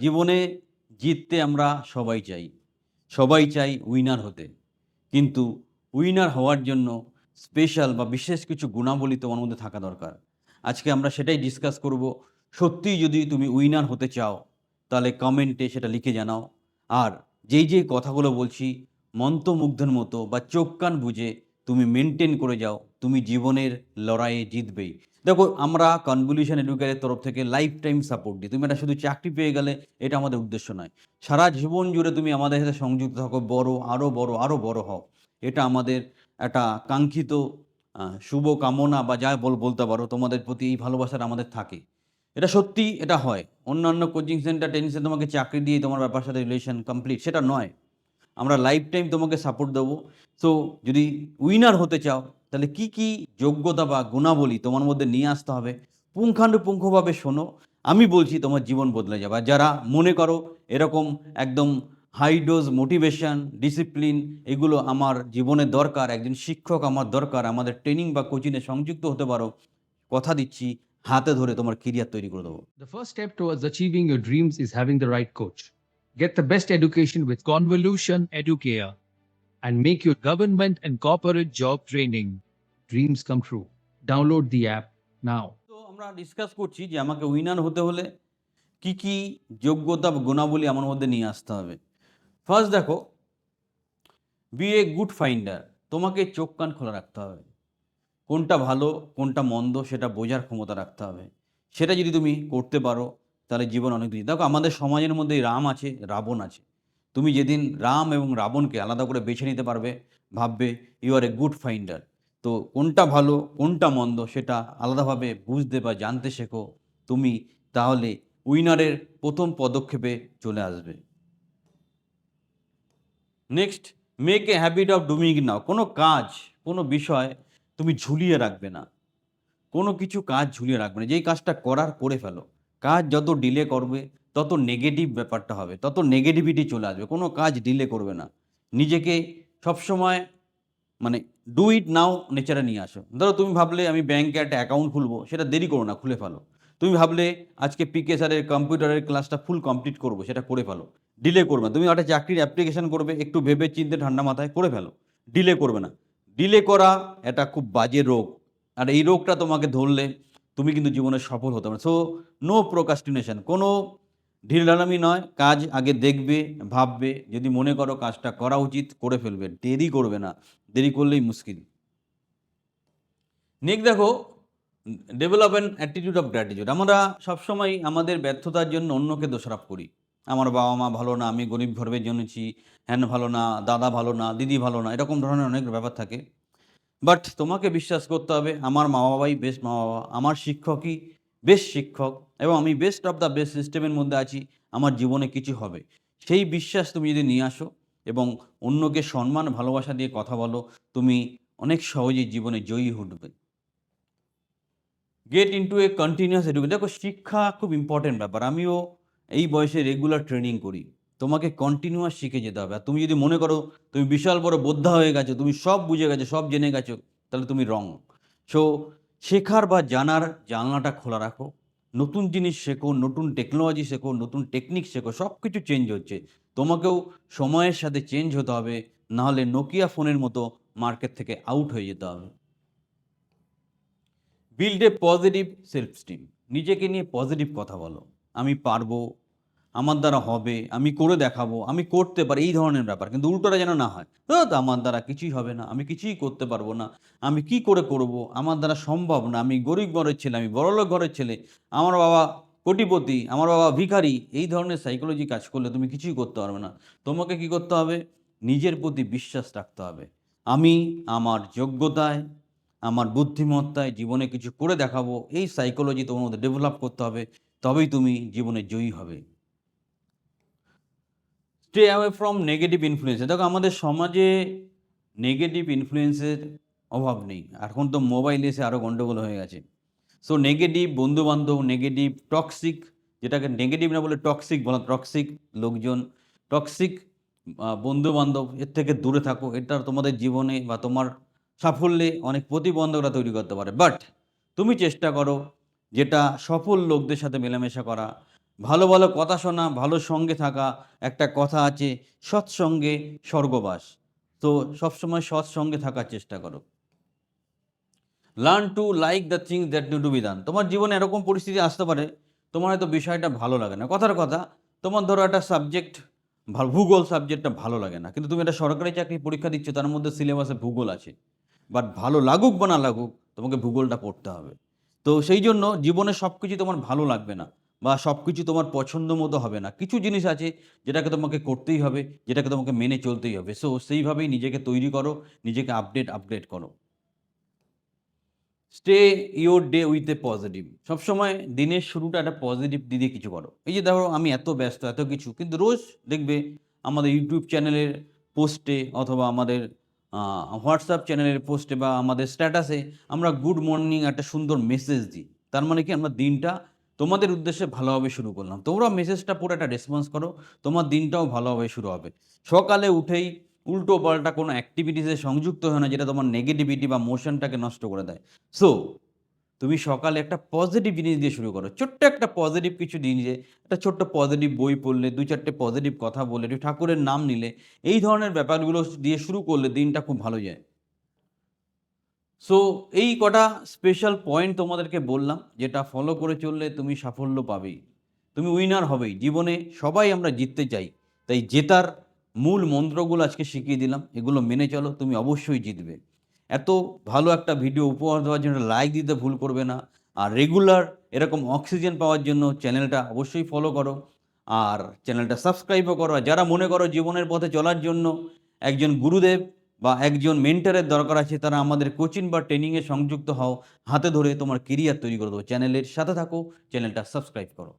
জীবনে জিততে আমরা সবাই চাই। সবাই চাই উইনার হতে। কিন্তু উইনার হওয়ার জন্য স্পেশাল বা বিশেষ কিছু গুণাবলী তোমার মধ্যে থাকা দরকার। আজকে আমরা সেটাই ডিসকাস করব। সত্যিই যদি তুমি উইনার হতে চাও, তাহলে কমেন্টে সেটা লিখে জানাও। আর যেই যেই কথাগুলো বলছি, মন্ত্রমুগ্ধের মতো বা চোখ কান বুঝে তুমি মেনটেন করে যাও, তুমি জীবনের লড়াইয়ে জিতবেই। দেখো, আমরা কনভলিউশন এডুকেটের তরফ থেকে লাইফ টাইম সাপোর্ট দিই। তুমি এটা শুধু চাকরি পেয়ে গেলে এটা আমাদের উদ্দেশ্য নয়। সারা জীবন জুড়ে তুমি আমাদের সাথে সংযুক্ত থাকো, বড় আরও বড় আরও বড় হও। এটা আমাদের একটা কাঙ্ক্ষিত শুভ কামনা বা যা বল, বলতে পারো, তোমাদের প্রতি এই ভালোবাসাটা আমাদের থাকে। এটা সত্যি, এটা হয়। অন্যান্য কোচিং সেন্টার ট্রেনিং সেন্টার তোমাকে চাকরি দিয়ে তোমার ব্যাপার সাথে রিলেশন কমপ্লিট সেটা নয়। আমরা লাইফ টাইম তোমাকে সাপোর্ট দেবো। সো যদি উইনার হতে চাও তাহলে কি কি যোগ্যতা বা গুণাবলী তোমার মধ্যে নিয়ে আসতে হবে? পুঙ্খানুপুঙ্খভাবে শোনো। আমি বলছি তোমার জীবন বদলে যাবে। যারা মনে করো এরকম একদম হাই ডোজ মোটিভেশন ডিসিপ্লিন এগুলো আমার জীবনের দরকার, একজন শিক্ষক আমার দরকার, আমাদের ট্রেনিং বা কোচিংয়ে সংযুক্ত হতে পারো, কথা দিচ্ছি, হাতে ধরে তোমার কেরিয়ার তৈরি করে দেবো। The first step towards achieving your dreams is having the right coach. Get the best education with Convolution Educare. And make your government and corporate job training. Dreams come true. Download the app now. তো আমরা discuss করছি যে আমাকে winner হতে হলে কি কি যোগ্যতা গুণাবলী আমার মধ্যে নিয়ে আসতে হবে। ফার্স্ট দেখো বি এ গুড ফাইন্ডার তোমাকে চোখ কান খোলা রাখতে হবে। কোনটা ভালো, কোনটা মন্দ সেটা বোঝার ক্ষমতা রাখতে হবে। সেটা যদি তুমি করতে পারো, তাহলে জীবন অনেক দিন। দেখো, আমাদের সমাজের মধ্যে রাম আছে, রাবণ আছে। তুমি যেদিন রাম এবং রাবণকে আলাদা করে বেছে নিতে পারবে, ভাববে you are a good finder তো কোনটা ভালো, কোনটা মন্দ সেটা আলাদাভাবে বুঝতে বা জানতে শেখো। তুমি তাহলে উইনারের প্রথম পদক্ষেপে চলে আসবে। Next make a habit of doing now কোনো কাজ, কোনো বিষয় তুমি ঝুলিয়ে রাখবে না। কোনো কিছু কাজ ঝুলিয়ে রাখবে না। যেই কাজটা করার, করে ফেলো। কাজ যত ডিলে করবে তত নেগেটিভ ব্যাপারটা হবে, তত নেগেটিভিটি চলে আসবে, কোনো কাজ ডিলে করবে না। নিজেকে সবসময় মানে ডু ইট নাও নেচারে নিয়ে আসো। ধরো তুমি ভাবলে আমি ব্যাংকে একটা অ্যাকাউন্ট খুলবো, সেটা দেরি করো না, খুলে ফেলো। তুমি ভাবলে আজকে পিকে স্যারের কম্পিউটারের ক্লাসটা ফুল কমপ্লিট করব, সেটা করে ফেলো। ডিলে করবে না। তুমি একটা চাকরির অ্যাপ্লিকেশন করবে, একটু ভেবে চিন্তে ঠান্ডা মাথায় করে ফেলো। ডিলে করবে না। ডিলে করা এটা খুব বাজে রোগ। আর এই রোগটা তোমাকে ধরলে তুমি কিন্তু জীবনে সফল হতে পারো সো নো প্রোকাস্টিনেশন কোনো ঢিলঢালামি নয়, কাজ আগে দেখবে, ভাববে, যদি মনে করো কাজটা করা উচিত, করে ফেলবে, দেরি করবে না, দেরি করলেই মুশকিল। নেক্সট দেখো develop an attitude of gratitude আমরা সবসময় আমাদের ব্যর্থতার জন্য অন্যকে দোষারোপ করি। আমার বাবা মা ভালো না, আমি গরিব ঘরে জন্মেছি হ্যান ভালো না, দাদা ভালো না, দিদি ভালো না, এরকম ধরনের অনেক ব্যাপার থাকে। বাট তোমাকে বিশ্বাস করতে হবে, আমার মা বাবাই বেস্ট মা বাবা আমার শিক্ষকই বেস্ট শিক্ষক এবং আমি বেস্ট অফ দ্য বেস্ট সিস্টেমের মধ্যে আছি, আমার জীবনে কিছু হবে। সেই বিশ্বাস তুমি যদি নিয়ে আসো এবং অন্যকে সম্মান, ভালোবাসা দিয়ে কথা বলো, তুমি অনেক সহজেই জীবনে জয়ী উঠবে। Get into a continuous education দেখো, শিক্ষা খুব ইম্পর্টেন্ট ব্যাপার। আমিও এই বয়সে রেগুলার ট্রেনিং করি। তোমাকে কন্টিনিউয়াস শিখে যেতে হবে। আর তুমি যদি মনে করো তুমি বিশাল বড় বোদ্ধা হয়ে গেছো, তুমি সব বুঝে গেছো, সব জেনে গেছো, তাহলে তুমি রং সো শেখার বা জানার জানলাটা খোলা রাখো। নতুন জিনিস শেখো, নতুন টেকনোলজি শেখো, নতুন টেকনিক শেখো সব কিছু চেঞ্জ হচ্ছে। তোমাকেও সময়ের সাথে চেঞ্জ হতে হবে, নাহলে নোকিয়া ফোনের মতো মার্কেট থেকে আউট হয়ে যেতে হবে। Build a positive self esteem নিজেকে নিয়ে পজিটিভ কথা বলো। আমি পারব আমার দ্বারা হবে আমি করে দেখাবো আমি করতে পারি এই ধরনের ব্যাপার। কিন্তু উল্টোটা যেন না হয় "ধ্যাৎ, আমার দ্বারা কিছুই হবে না আমি কিছুই করতে পারব না আমি কি করে করব? আমার দ্বারা সম্ভব না আমি গরিব ঘরের ছেলে আমি বড়লোক ঘরের ছেলে আমার বাবা কোটিপতি আমার বাবা ভিখারি এই ধরনের সাইকোলজি কাজ করলে তুমি কিছুই করতে পারবে না। তোমাকে কি করতে হবে? নিজের প্রতি বিশ্বাস রাখতে হবে। আমি আমার যোগ্যতায় আমার বুদ্ধিমত্তায় জীবনে কিছু করে দেখাবো এই সাইকোলজি তোমার মধ্যে ডেভেলপ করতে হবে তবেই তুমি জীবনে জয়ী হবে। Stay away from negative influence দেখো, আমাদের সমাজে নেগেটিভ ইনফ্লুয়েন্সের অভাব নেই। এখন তো মোবাইল এসে আরও গণ্ডগোল হয়ে গেছে। সো নেগেটিভ বন্ধুবান্ধব নেগেটিভ টক্সিক যেটাকে নেগেটিভ না বলে টক্সিক বলা টক্সিক লোকজন টক্সিক বন্ধুবান্ধব, এর থেকে দূরে থাকো। এটা তোমাদের জীবনে বা তোমার সাফল্যে অনেক প্রতিবন্ধকতা তৈরি করতে পারে। বাট তুমি চেষ্টা করো যেটা সফল লোকদের সাথে মেলামেশা করা ভালো ভালো কথা শোনা, ভালো সঙ্গে থাকা, একটা কথা আছে, সৎসঙ্গে স্বর্গবাস। তো সবসময় সৎসঙ্গে থাকার চেষ্টা করো। Learn to like the things that need to be done তোমার জীবনে এরকম পরিস্থিতি আসতে পারে, তোমার হয়তো বিষয়টা ভালো লাগে না। কথার কথা, তোমার ধরো একটা সাবজেক্ট ভূগোল সাবজেক্টটা ভালো লাগে না। কিন্তু তুমি একটা সরকারি চাকরি পরীক্ষা দিচ্ছ, তার মধ্যে সিলেবাসে ভূগোল আছে। বাট ভালো লাগুক বা না লাগুক, তোমাকে ভূগোলটা পড়তে হবে। তো সেই জন্য জীবনে সব কিছু তোমার ভালো লাগবে না। বা সব কিছু তোমার পছন্দ মতো হবে না। কিছু জিনিস আছে যেটাকে তোমাকে করতেই হবে, যেটাকে তোমাকে মেনে চলতেই হবে। সো সেইভাবেই নিজেকে তৈরি করো, নিজেকে আপডেট আপগ্রেড করো। Stay your day with a positive সবসময় দিনের শুরুটা একটা পজিটিভ দিয়ে কিছু করো। এই যে দেখো, আমি এত ব্যস্ত, এত কিছু, কিন্তু রোজ দেখবে আমাদের ইউটিউব চ্যানেলের পোস্টে অথবা আমাদের হোয়াটসঅ্যাপ চ্যানেলের পোস্টে বা আমাদের স্ট্যাটাসে আমরা গুড মর্নিং একটা সুন্দর মেসেজ দিই। তার মানে কি আমরা দিনটা তোমাদের উদ্দেশ্যে ভালোভাবে শুরু করলাম। তোমরা মেসেজটা পড়ে একটা রেসপন্স করো, তোমার দিনটাও ভালোভাবে শুরু হবে। সকালে উঠেই উল্টো পাল্টা কোনো অ্যাক্টিভিটিসে সংযুক্ত হয় না, যেটা তোমার নেগেটিভিটি বা মোশনটাকে নষ্ট করে দেয়। সো তুমি সকালে একটা পজিটিভ জিনিস দিয়ে শুরু করো। ছোট্ট একটা পজিটিভ কিছু জিনিসে একটা ছোট্ট পজিটিভ বই পড়লে, দু চারটে পজিটিভ কথা বললে একটু ঠাকুরের নাম নিলে, এই ধরনের ব্যাপারগুলো দিয়ে শুরু করলে দিনটা খুব ভালো যায়। সো এই কটা স্পেশাল পয়েন্ট তোমাদেরকে বললাম, যেটা ফলো করে চললে তুমি সাফল্য পাবেই তুমি উইনার হবেই। জীবনে সবাই আমরা জিততে চাই। তাই জেতার মূল মন্ত্রগুলো আজকে শিখিয়ে দিলাম। এগুলো মেনে চলো, তুমি অবশ্যই জিতবে। এত ভালো একটা ভিডিও উপহার দেওয়ার জন্য লাইক দিতে ভুল করবে না। আর রেগুলার এরকম অক্সিজেন পাওয়ার জন্য চ্যানেলটা অবশ্যই ফলো করো। আর চ্যানেলটা সাবস্ক্রাইবও করো। যারা মনে করো জীবনের পথে চলার জন্য একজন গুরুদেব বা একজন মেন্টারের দরকার আছে, তারা আমাদের কোচিং বা ট্রেনিংয়ে সংযুক্ত হও, হাতে ধরে তোমার কেরিয়ার তৈরি করে দেবো। চ্যানেলের সাথে থাকো, চ্যানেলটা সাবস্ক্রাইব করো।